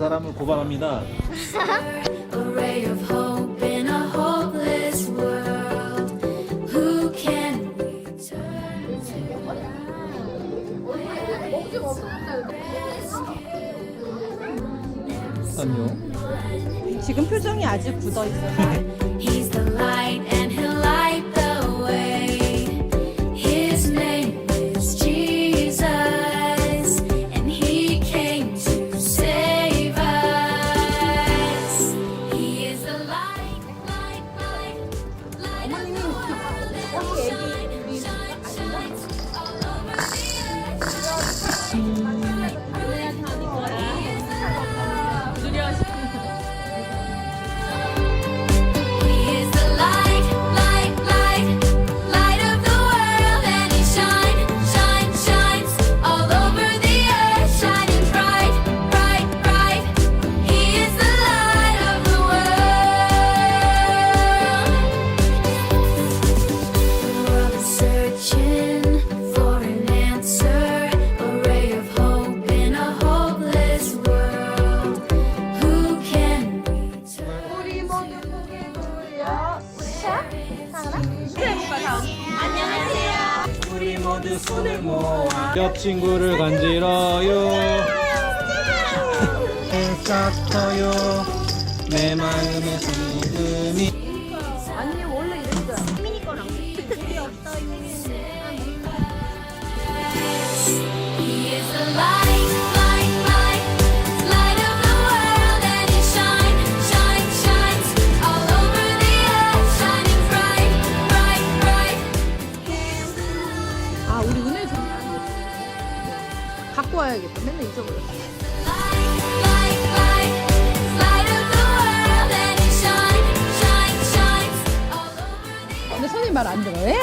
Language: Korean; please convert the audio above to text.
사람을 고발합니다. 안녕. 지금 표정이 아주 굳어 있어요. Shines all over the earth. 모두 손을 모아 옆 친구를 간지러요. 싹터요. 내 마음의 슬픔이 아니 원래 이랬어요 is the light. 우리 은혜 줬안 뭐 갖고 와야겠다. 맨날 잊어버렸어. 근데 선생님 말 안 들어. 왜?